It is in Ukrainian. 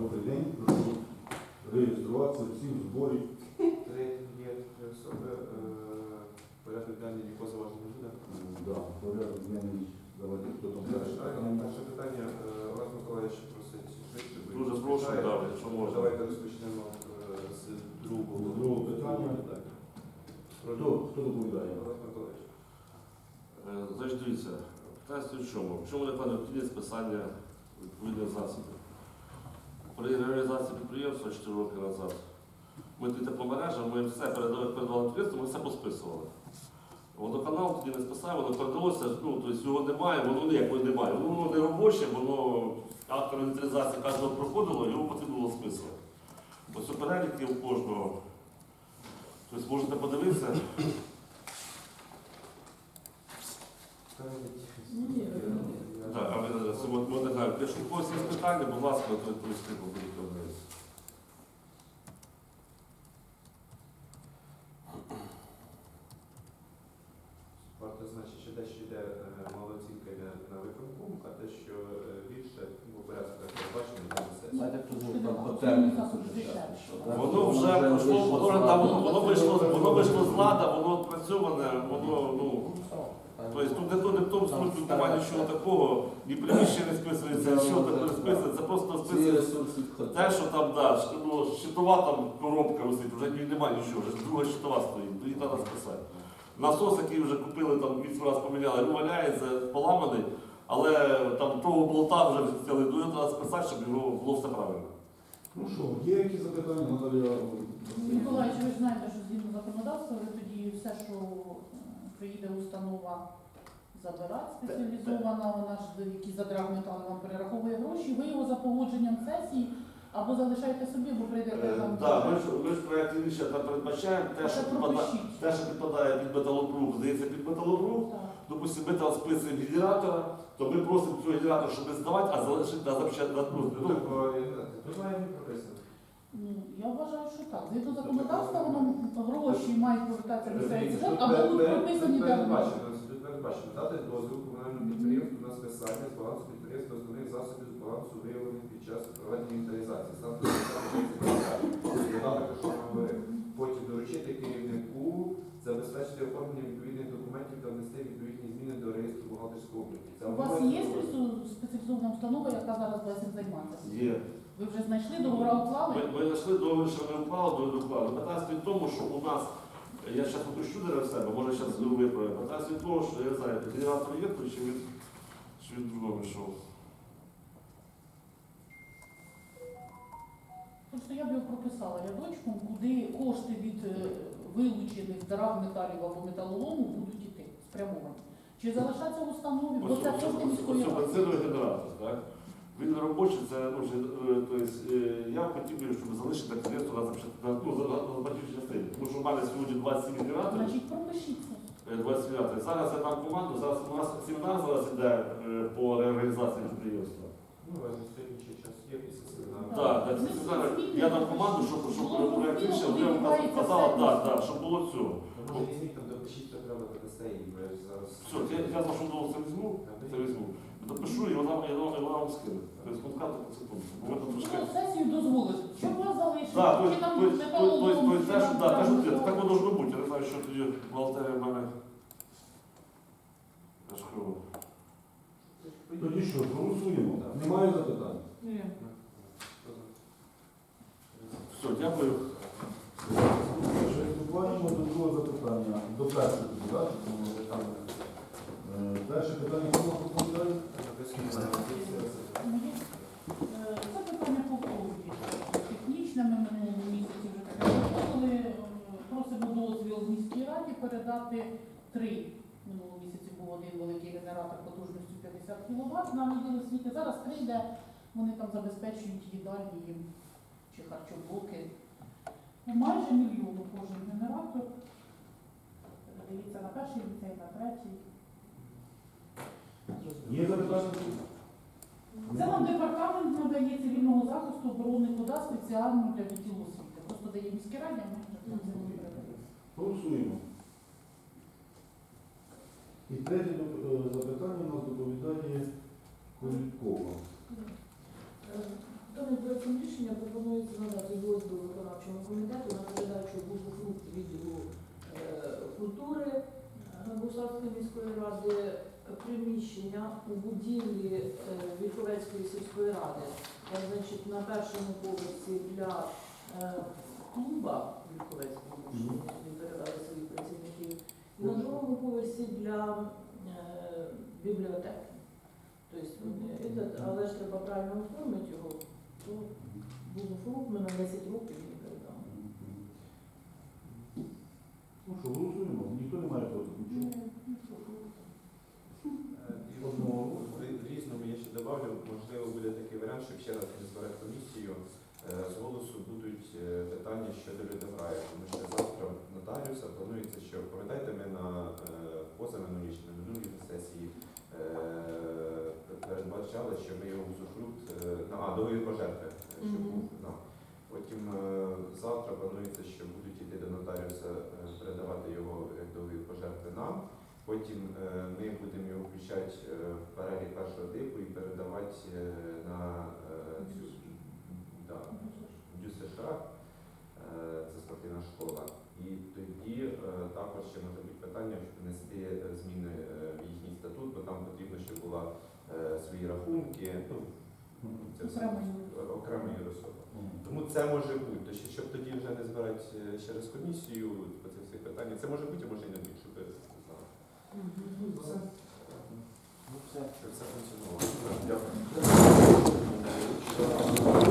добрий день. Прошу реєструватися всі в зборі. Три є три особи. Порядок денний нікого заважати не буде. Да, порядок денний. Давайте хто там Перше перше питання, е, Олег Миколаївич просить швидше. Дуже прошу, так, якщо можна. Давайте розпочнемо е, з другого. Другого питання. Хто, хто доповідає? Олег Миколаївич. Е, Значить, дивіться, питання в чому? В чому виникла необхідність списання відповідних засобів? При реалізації підприємства 4 роки назад ми тоді тепломережа, ми все передали передавали підприємству, ми все посписували. Водоканал тоді не списав, воно передалося, ну, тобто його немає, воно ніякої немає. Воно не робоче, воно актом інвентаризації кожного проходило, його потрібно було списувати. Ось у переліки у кожного. Тобто можете подивитися. Ставить. Ви якщо у когось є питання, будь ласка, то відповісти будуть відповідати. Варто значить, що дещо йде е, мала оцінка йде на виконком, а те, що е, більше ну, порядку так передбачено, йде на сесію. Знаєте, хто був там Воно потерпаний? Воно вже пройшло, воно, вийшло, воно вийшло з лада, воно опрацьоване, воно, ну, тобто тут не то, не в тому смислі немає нічого такого, ні приміщення не списується, нічого такого не списується, це просто списується. Те, що там, да, ну, щитова там коробка висить, вже немає нічого, вже друга щитова стоїть, тоді треба списати. Насос, який вже купили, там 8 разів поміняли, ну, валяється, поламаний, але там того болта вже взяли, ну, його треба списати, щоб його було все правильно. Ну що, є якісь запитання, Наталія? Миколаївич, ви ж знаєте, що згідно законодавства, ви тоді все, що приїде установа забирати спеціалізована, вона ж які за драгметал вам перераховує гроші, ви його за погодженням сесії або залишаєте собі, або прийдете Е, там. Так, ми ж ми ж в проєкті рішення там передбачаємо те, що Це підпадає, пропишіть. те, що підпадає під металобрух, здається під металобрух. Так. Допустимо, ми там списуємо генератора, то ми просимо цього генератора, щоб не здавати, а залишити на запчасти. Ну, знаю, Тут має бути прописано. Ну, Я вважаю, що так. Згідно законодавства, воно гроші мають повертатися місцевий Дивіться, бюджет, тут або будуть прописані тут передбачено, дати дозвіл комунальному підприємству на списання з балансу підприємства основних засобів з балансу виявлених під час проведення інвентаризації. Сам додаток, що ми. Потім доручити керівнику забезпечити оформлення відповідних документів та внести відповідні зміни до реєстру бухгалтерського обліку. У вас є спеціалізована установа, яка зараз цим займатися? Є. Ви вже знайшли договора уклали? Ми, ми знайшли договір, що ми вклали, договір вклали. Питання стоїть в тому, що у нас, я зараз уточню для себе, може зараз виправимо. Питання стоїть в тому, що я не знаю, генератор є, то чи він, чи він другого йшов. Просто я б його прописала рядочком, куди кошти від е, вилучених драгметалів або металолому будуть йти спрямовані. Чи залишаться в установі, бо Ось це кошти міської ради. бензиновий генератор, так? Він не робочий, це ну, вже, тобто, я хотів би, щоб залишити підприємство на ну, батьківській частині. Тому що в мене сьогодні 27 генераторів. Значить, пропишіться. Е, 29. Зараз я дам команду, зараз у нас семінар зараз іде е, по реорганізації підприємства. Ну, а на час є після семінару. Так, так, це. Я дам команду, щоб, щоб проєкт вже щоб було цього. Може, візьміть там допишіть, що до сесії, бо я зараз... Все, я, я за що довго це візьму, це візьму. Допишу і вона, і вона, і вона вам скине. Тобто конкретно по секунду. Бо ви там трошки... Ну, сесію дозволити. Щоб вас залишили, Так, чи там то есть, то есть, що, да, те, що ти, так воно должно бути. Я не знаю, що тоді бухгалтерія в мене. Я ж кажу. Тоді що, голосуємо? Немає запитань? Ні. Все, дякую. Приступаємо до другого питання. Е, питання, Це питання повторюється. Технічне ми місяці вже. Е, Просимо дозвіл в міській раді передати три. Минулого місяці був один великий генератор потужністю 50 кВт на відділ освіти. Зараз три йде, вони там забезпечують їдальні їм чи харчоблоки. Ну, Майже мільйон кожен генератор. Передається на перший ліцей, на третій. Є запитання? Це вам департамент надає цивільного захисту оборони вода спеціально для відділу освіти. Просто дає міській раді, а ми вже це не передаємо. Голосуємо. І третє доп- е, запитання у нас доповідає Кулікова. Даний проект рішення рішення пропонується надати дозвіл виконавчому комітету на передачу бузофрукт відділу е, культури е, Бусарської міської ради приміщення у будівлі е, Вільховецької сільської ради. Там, значить, на першому поверсі для е, клуба Вільховецького Мгм. він передали своїх працівників. І на другому поверсі для е, бібліотеки. Тобто, е, этот, але ж треба правильно оформити його. То бузофрукт ми на 10 років не. Ну що, голосуємо, ніхто не має проти нічого. В в різному я ще добавлю, можливо, буде такий варіант, щоб ще раз не комісію. Е, З голосу будуть е, питання щодо Людограю, тому що завтра нотаріуса планується, що пам'ятаєте, ми на е, позаминулій на минулій сесії передбачали, що ми його е, на а, договір пожертви, що Мгм. був. да. Потім завтра планується, що будуть йти до нотаріуса передавати його як договір пожертви нам. Потім е, ми будемо його включати е, в перелік першого типу і передавати е, на цю да, Дю США, це спортивна школа. І тоді також ще може бути питання, щоб внести зміни в їхній статут, бо там потрібно, щоб була е, свої рахунки. Ну, це все Окрема окрема. Тому це може бути. Щоб тоді вже не збирати ще раз комісію по цих всіх питаннях. Це може бути, а може і не бути. Щоб все функціонувало. Дякую.